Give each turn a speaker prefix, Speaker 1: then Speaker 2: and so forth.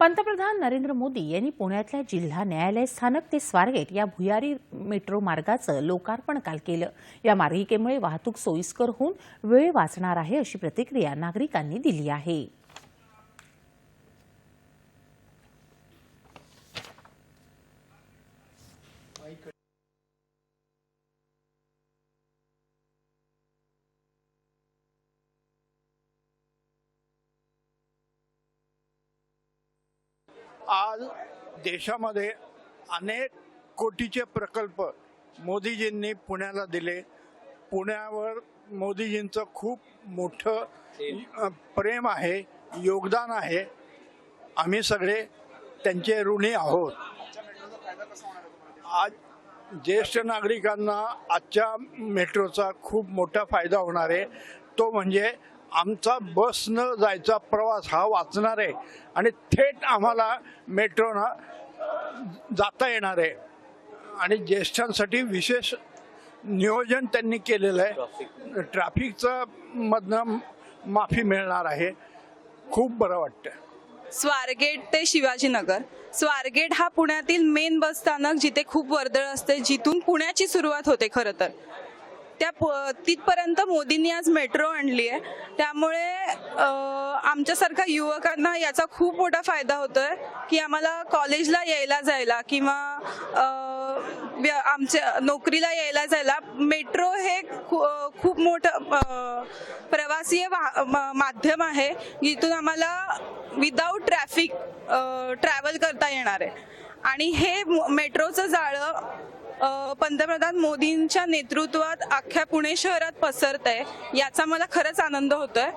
Speaker 1: पंतप्रधान नरेंद्र मोदी यांनी पुण्यातल्या जिल्हा न्यायालय स्थानक ते स्वारगेट या भुयारी मेट्रो मार्गाचं लोकार्पण काल केलं. या मार्गिकेमुळे वाहतूक सोयीस्कर होऊन वेळ वाचणार आहे अशी प्रतिक्रिया नागरिकांनी दिली आहे.
Speaker 2: आज देशामध्ये अनेक कोटीचे प्रकल्प मोदीजींनी पुण्याला दिले. पुण्यावर मोदीजींचं खूप मोठं प्रेम आहे योगदान आहे. आम्ही सगळे त्यांचे ऋणी आहोत. आज ज्येष्ठ नागरिकांना आजच्या मेट्रोचा खूप मोठा फायदा होणार आहे. तो म्हणजे आमचा बसनं जायचा प्रवास हा वाचणार आहे. आणि थेट आम्हाला मेट्रोनं जाता येणार आहे. आणि ज्येष्ठांसाठी विशेष नियोजन त्यांनी केलेलं आहे. ट्रॅफिकचं मधनं माफी मिळणार आहे. खूप बरं वाटतं
Speaker 3: स्वारगेट ते शिवाजीनगर. स्वारगेट हा पुण्यातील मेन बस स्थानक जिथे खूप वर्दळ असते जिथून पुण्याची सुरुवात होते खरं तर. त्या प- तिथपर्यंत मोदींनी आज मेट्रो आणली आहे. त्यामुळे आमच्यासारख्या युवकांना याचा खूप मोठा फायदा होतोय की आम्हाला कॉलेजला यायला जायला किंवा व्य- आमच्या नोकरीला यायला जायला मेट्रो हे खू- खूप मोठं प्रवासीय वा- माध्यम आहे. जिथून आम्हाला विदाऊट ट्रॅफिक ट्रॅव्हल करता येणार आहे. आणि हे मेट्रोचं जाळं पंतप्रधान मोदींच्या नेतृत्वात अख्ख्या पुणे शहरात पसरत आहे याचा मला खरंच आनंद होतोय.